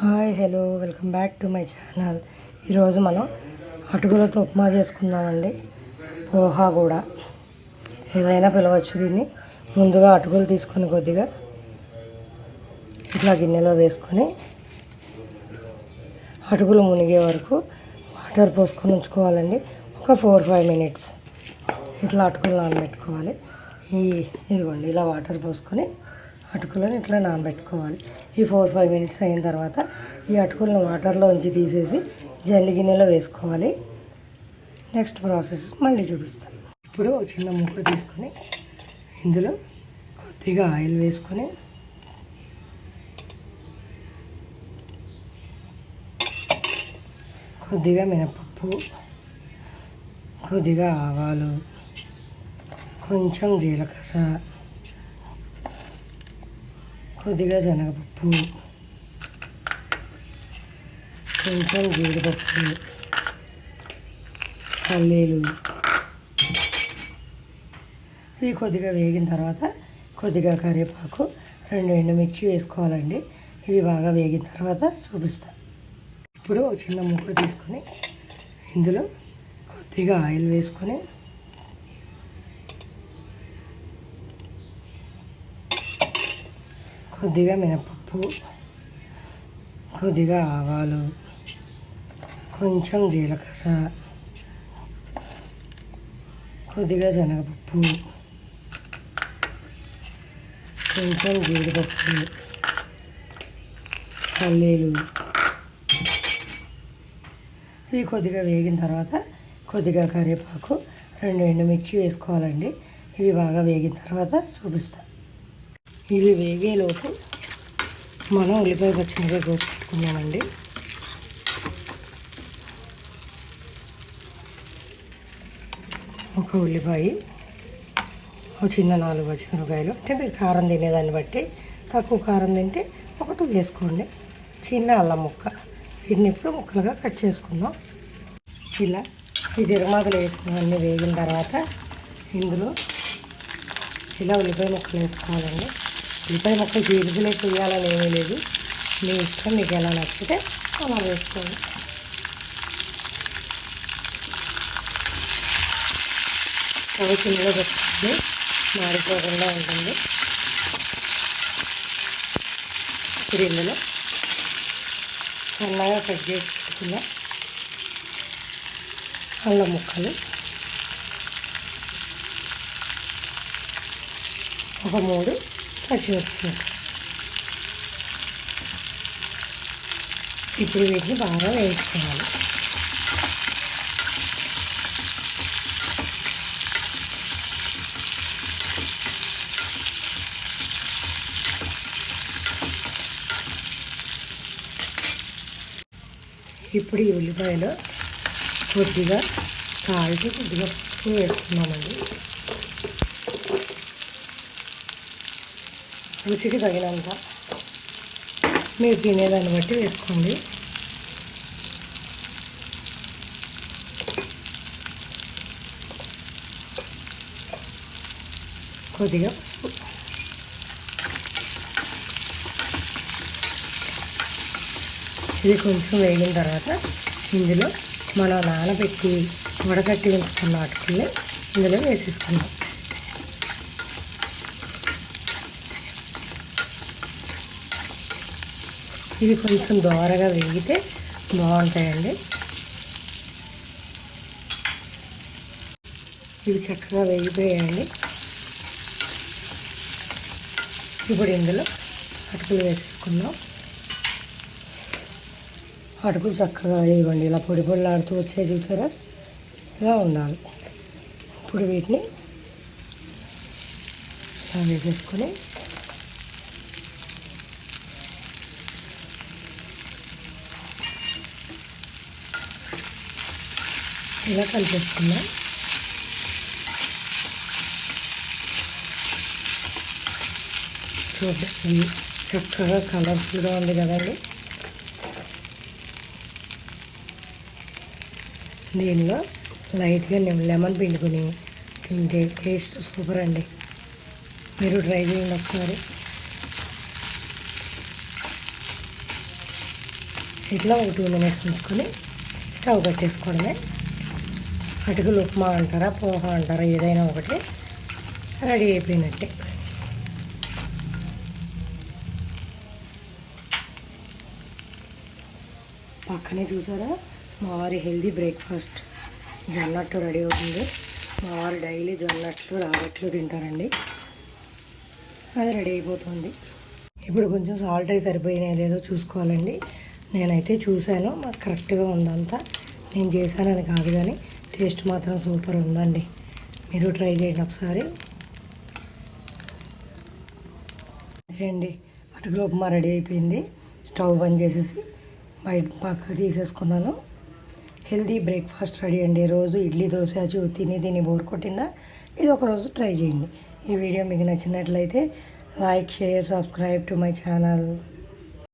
Hi hello welcome back to my channel. ఈరోజు మనం అటుకులతో ఉప్మా చేసుకుందామండి. పోహా కూడా. ఏదైనా పిలవచ్చు దీన్ని. ముందుగా అటుకులు తీసుకొని కొద్దిగా ఇట్లా గిన్నెలో వేసుకొని అటుకులు మునిగే వరకు వాటర్ పోసుకొని ఉంచుకోవాలండి. ఒక ఫోర్ ఫైవ్ మినిట్స్ ఇట్లా అటుకులు నానబెట్టుకోవాలి. ఈ ఇదిగోండి ఇలా వాటర్ పోసుకొని అటుకులను ఇట్లా నానబెట్టుకోవాలి. ఈ ఫోర్ ఫైవ్ మినిట్స్ అయిన తర్వాత ఈ అటుకులను వాటర్లో ఉంచి తీసేసి జల్లి గిన్నెలో వేసుకోవాలి. నెక్స్ట్ ప్రాసెస్ మళ్ళీ చూపిస్తాను. ఇప్పుడు చిన్న ముక్క తీసుకొని ఇందులో కొద్దిగా ఆయిల్ వేసుకొని కొద్దిగా మినపప్పు కొద్దిగా ఆవాలు కొంచెం జీలకర్ర కొద్దిగా శనగపప్పు కొంచెం జీడిపప్పు పల్లీలు. ఇవి కొద్దిగా వేగిన తర్వాత కొద్దిగా కరివేపాకు రెండు ఎండుమిర్చి వేసుకోవాలండి. ఇవి బాగా వేగిన తర్వాత చూపిస్తాను ఇప్పుడు చిన్న ముక్క తీసుకొని ఇందులో కొద్దిగా ఆయిల్ వేసుకొని కొద్దిగా మినపప్పు కొద్దిగా ఆవాలు కొంచెం జీలకర్ర కొద్దిగా శనగపప్పు కొంచెం జీడిపప్పు పల్లీలు. ఇవి కొద్దిగా వేగిన తర్వాత కొద్దిగా కరివేపాకు రెండు ఎండుమిర్చి వేసుకోవాలండి. ఇవి బాగా వేగిన తర్వాత చూపిస్తాను ఇవి వేగేలోపు మనం ఉల్లిపాయ పచ్చిమిరపకాయ కోసి పెట్టుకున్నామండి ఒక ఉల్లిపాయ ఒక చిన్న నాలుగు పచ్చిమిరపకాయలు అంటే మీరు కారం తినేదాన్ని బట్టి తక్కువ కారం తింటే ఒకటి వేసుకోండి. చిన్న అల్లం ముక్క వీటిని ఇప్పుడు ముక్కలుగా కట్ చేసుకుందాం. ఇలా ఈ దిరమాతలు వేసుకున్న వేగిన తర్వాత ఇందులో ఇలా ఉల్లిపాయ ముక్కలు వేసుకోవాలండి. ఉల్లిపాయ మొక్క జీడిపలేక వేయాలని ఏమీ లేదు. మీ ఇష్టం మీకు ఎలా నచ్చితే అలా వేసుకోండి. అవి చిన్నగా పెట్టుకోండి మాడిపోకుండా ఉంటుంది. ఇప్పుడు ఇందులో సన్నగా కట్ చేసి పెట్టుకున్న అల్లం ముక్కలు ఒక మూడు పచ్చిమిర్చి ఇప్పుడు వీటిని బాగా వేయించుకోవాలి. ఇప్పుడు ఈ ఉల్లిపాయలో కొద్దిగా కాల్చి కొద్దిగా పసుపు వేసుకున్నామండి. రుచికి తగినంత మీరు తినేదాన్ని బట్టి వేసుకోండి. కొద్దిగా పసుపు. ఇది కొంచెం వేగిన తర్వాత ఇందులో మనం నానబెట్టి వడగట్టి ఉంచుకున్న వాటిని ఇందులో వేసేసుకుందాం. ఇవి కొంచెం దోరగా వేగితే బాగుంటాయండి. ఇవి చక్కగా వేగిపోయాయండి. ఇప్పుడు ఇందులో అటుకులు వేసేసుకుందాం. అటుకులు చక్కగా వేయండి ఇలా పొడి పొడిలాడుతూ వచ్చే చూసారా? ఇలా ఉండాలి. ఇప్పుడు వీటిని ఇలా వేసేసుకొని ఇలా కలిపేసుకుందాం చూడండి చక్కగా కలర్ఫుల్గా ఉంది కదండి. దీనిలో లైట్గా లెమన్ పిండుకొని తింటే టేస్ట్ సూపర్ అండి. మీరు ట్రై చేయండి ఒకసారి. ఇట్లా ఒక టూ మినిట్స్ ఉంచుకొని స్టవ్ కట్టేసుకోవడమే అటుకులు ఉప్మా అంటారా పోహ అంటారా ఏదైనా ఒకటి రెడీ అయిపోయినట్టే. పక్కనే చూసారా మా వారి హెల్దీ బ్రేక్ఫాస్ట్ జొన్నట్టు రెడీ అవుతుంది. మా వారు డైలీ జొన్నట్లు రాగట్లు తింటారండి. అది రెడీ అయిపోతుంది. ఇప్పుడు కొంచెం సాల్ట్ అయి సరిపోయినా లేదో చూసుకోవాలండి. నేనైతే చూశాను మాకు కరెక్ట్గా ఉందంతా. నేను చేశానని కాదు కానీ టేస్ట్ మాత్రం సూపర్ ఉందండి. మీరు ట్రై చేయండి ఒకసారి. అండి అటుకులు ఉప్మా రెడీ అయిపోయింది. స్టవ్ బంద్ చేసేసి బయట పక్కకు తీసేసుకున్నాను. హెల్దీ బ్రేక్ఫాస్ట్ రెడీ అండి. రోజు ఇడ్లీ దోశ చూ తిని తిని బోర్ కొట్టిందా? ఇది ఒక రోజు ట్రై చేయండి. ఈ వీడియో మీకు నచ్చినట్లయితే like share subscribe to my channel.